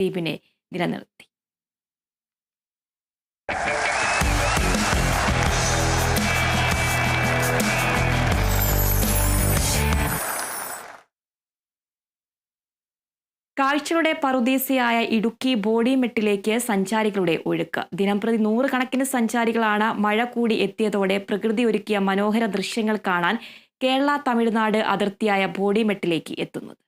ദ്വീപിനെ നിലനിർത്തി. കാഴ്ചകളുടെ പറുദീസയായ ഇടുക്കി ബോഡിമെട്ടിലേക്ക് സഞ്ചാരികളുടെ ഒഴുക്ക്. ദിനംപ്രതി നൂറുകണക്കിന് സഞ്ചാരികളാണ് മഴ കൂടി എത്തിയതോടെ പ്രകൃതി ഒരുക്കിയ മനോഹര ദൃശ്യങ്ങൾ കാണാൻ കേരള തമിഴ്നാട് അതിർത്തിയായ ബോഡിമെട്ടിലേക്ക് എത്തുന്നത്.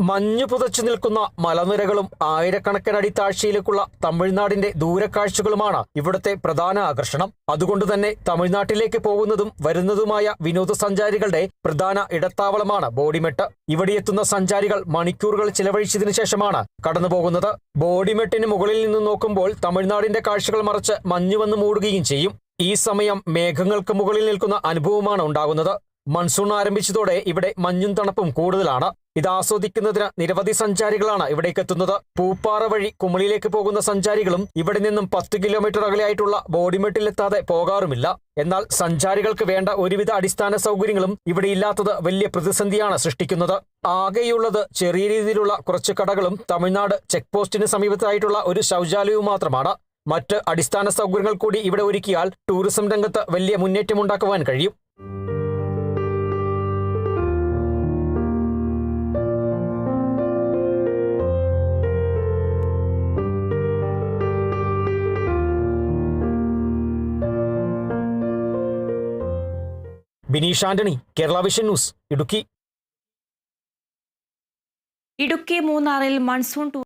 മഞ്ഞു പുതച്ചു നിൽക്കുന്ന മലനിരകളും ആയിരക്കണക്കിനടി താഴ്ചയിലേക്കുള്ള തമിഴ്നാടിന്റെ ദൂരക്കാഴ്ചകളുമാണ് ഇവിടുത്തെ പ്രധാന ആകർഷണം. അതുകൊണ്ട് തന്നെ തമിഴ്നാട്ടിലേക്ക് പോകുന്നതും വരുന്നതുമായ വിനോദസഞ്ചാരികളുടെ പ്രധാന ഇടത്താവളമാണ് ബോഡിമെട്ട്. ഇവിടെയെത്തുന്ന സഞ്ചാരികൾ മണിക്കൂറുകൾ ചിലവഴിച്ചതിനു ശേഷമാണ് കടന്നുപോകുന്നത്. ബോഡിമെട്ടിന് മുകളിൽ നിന്ന് നോക്കുമ്പോൾ തമിഴ്നാടിന്റെ കാഴ്ചകൾ മറച്ച് മഞ്ഞു വന്ന് മൂടുകയും ചെയ്യും. ഈ സമയം മേഘങ്ങൾക്ക് മുകളിൽ നിൽക്കുന്ന അനുഭവമാണ് ഉണ്ടാകുന്നത്. മൺസൂൺ ആരംഭിച്ചതോടെ ഇവിടെ മഞ്ഞും തണുപ്പും കൂടുതലാണ്. ഇത് ആസ്വദിക്കുന്നതിന് നിരവധി സഞ്ചാരികളാണ് ഇവിടേക്ക് എത്തുന്നത്. പൂപ്പാറ വഴി കുമളിയിലേക്ക് പോകുന്ന സഞ്ചാരികളും ഇവിടെ നിന്നും പത്ത് കിലോമീറ്റർ അകലെയായിട്ടുള്ള ബോഡിമെട്ടിലെത്താതെ പോകാറുമില്ല. എന്നാൽ സഞ്ചാരികൾക്ക് വേണ്ട ഒരുവിധ അടിസ്ഥാന സൗകര്യങ്ങളും ഇവിടെ ഇല്ലാത്തത് വലിയ പ്രതിസന്ധിയാണ് സൃഷ്ടിക്കുന്നത്. ആകെയുള്ളത് ചെറിയ രീതിയിലുള്ള കുറച്ച് കടകളും തമിഴ്നാട് ചെക്ക് പോസ്റ്റിന് സമീപത്തായിട്ടുള്ള ഒരു ശൗചാലയവും മാത്രമാണ്. മറ്റ് അടിസ്ഥാന സൗകര്യങ്ങൾ കൂടി ഇവിടെ ഒരുക്കിയാൽ ടൂറിസം രംഗത്ത് വലിയ മുന്നേറ്റമുണ്ടാക്കുവാൻ കഴിയും. Bineesh Antony Kerala vision news Idukki. Idukki മൂന്നാറിൽ മൺസൂൺ